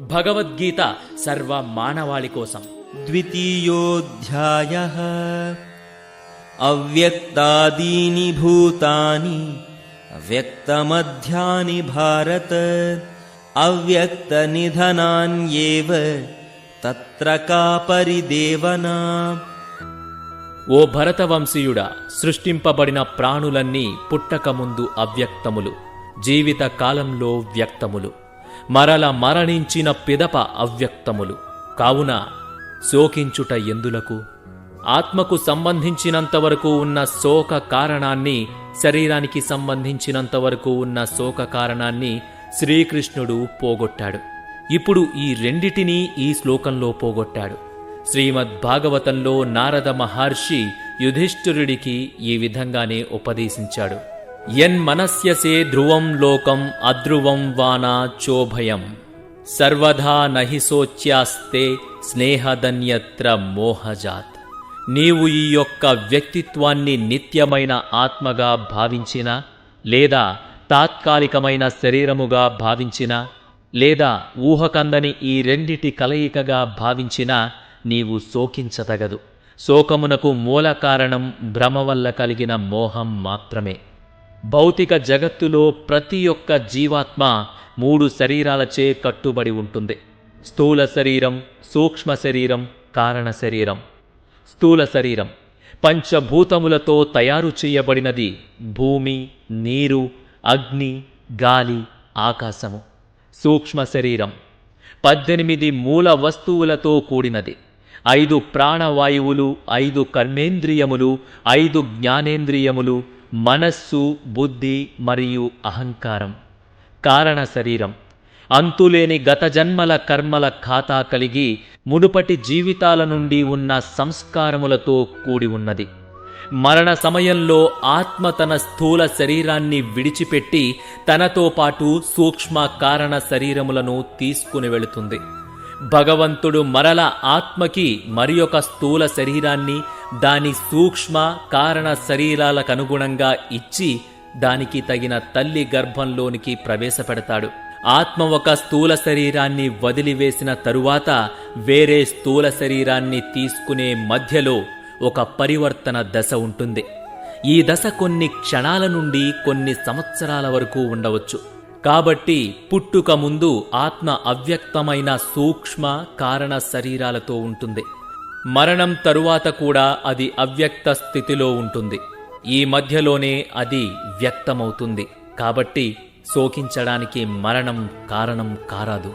భగవద్గీత సర్వ మానవాళి కోసం ద్వితీయోధ్యాయ. అవ్యక్తాదీని భూతాని వ్యక్తమధ్యాని భారత అవ్యక్తనిధనాన్యేవ తత్ర కా ఓ భరతవంశీయుడ సృష్టింపబడిన ప్రాణులన్నీ పుట్టకముందు అవ్యక్తములు జీవిత కాలంలో వ్యక్తములు. మరల మరణించిన పిదప అవ్యక్తములు. కావున శోకించుట ఎందులకు? ఆత్మకు సంబంధించినంతవరకు ఉన్న శోక కారణాన్ని శరీరానికి సంబంధించినంతవరకు ఉన్న శోక కారణాన్ని శ్రీకృష్ణుడు పోగొట్టాడు. ఇప్పుడు ఈ రెండిటినీ ఈ శ్లోకంలో పోగొట్టాడు. శ్రీమద్ భాగవతంలో నారద మహర్షి యుధిష్ఠిరుడికి ఈ విధంగానే ఉపదేశించాడు. యన్మనస్యసే ధ్రువం లోకం అధ్రువం వానా చోభయం. సర్వదా నహి శోచ్యాస్తే స్నేహదన్యత్ర మోహజాత్. నీవు ఈ యొక్క వ్యక్తిత్వాన్ని నిత్యమైన ఆత్మగా భావించినా లేదా తాత్కాలికమైన శరీరముగా భావించినా లేదా ఊహకందని ఈ రెండిటి కలయికగా భావించినా నీవు శోకించతగదు శోకమునకు మూల కారణం భ్రమ వల్ల కలిగిన మోహం మాత్రమే. భౌతిక జగత్తులో ప్రతి ఒక్క జీవాత్మ మూడు శరీరాలచే కట్టుబడి ఉంటుంది. స్థూల శరీరం సూక్ష్మ శరీరం కారణ శరీరం. స్థూల శరీరం పంచభూతములతో తయారు చేయబడినది భూమి నీరు అగ్ని గాలి ఆకాశము. సూక్ష్మ శరీరం పద్దెనిమిది మూల వస్తువులతో కూడినది. ఐదు ప్రాణవాయువులు ఐదు కర్మేంద్రియములు ఐదు జ్ఞానేంద్రియములు మనస్సు బుద్ధి మరియు అహంకారం. కారణ శరీరం. అంతులేని గత జన్మల కర్మల ఖాతా కలిగి మునుపటి జీవితాల నుండి ఉన్న సంస్కారములతో కూడి ఉన్నది. మరణ సమయంలో ఆత్మ తన స్థూల శరీరాన్ని విడిచిపెట్టి తనతో పాటు సూక్ష్మ కారణ శరీరములను తీసుకుని వెళుతుంది. భగవంతుడు మరల ఆత్మకి మరి ఒక స్థూల శరీరాన్ని దాని సూక్ష్మ కారణ శరీరాలకు అనుగుణంగా ఇచ్చి దానికి తగిన తల్లి గర్భంలోనికి ప్రవేశపెడతాడు. ఆత్మ ఒక స్థూల శరీరాన్ని వదిలివేసిన తరువాత వేరే స్థూల శరీరాన్ని తీసుకునే మధ్యలో ఒక పరివర్తన దశ ఉంటుంది. ఈ దశ కొన్ని క్షణాల నుండి కొన్ని సంవత్సరాల వరకు ఉండవచ్చు. కాబట్టి పుట్టుక ముందు ఆత్మ అవ్యక్తమైన సూక్ష్మ కారణ శరీరాలతో ఉంటుంది. మరణం తరువాత కూడా అది అవ్యక్త స్థితిలో ఉంటుంది. ఈ మధ్యలోనే అది వ్యక్తమవుతుంది. కాబట్టి శోకించడానికి మరణం కారణం కారాదు.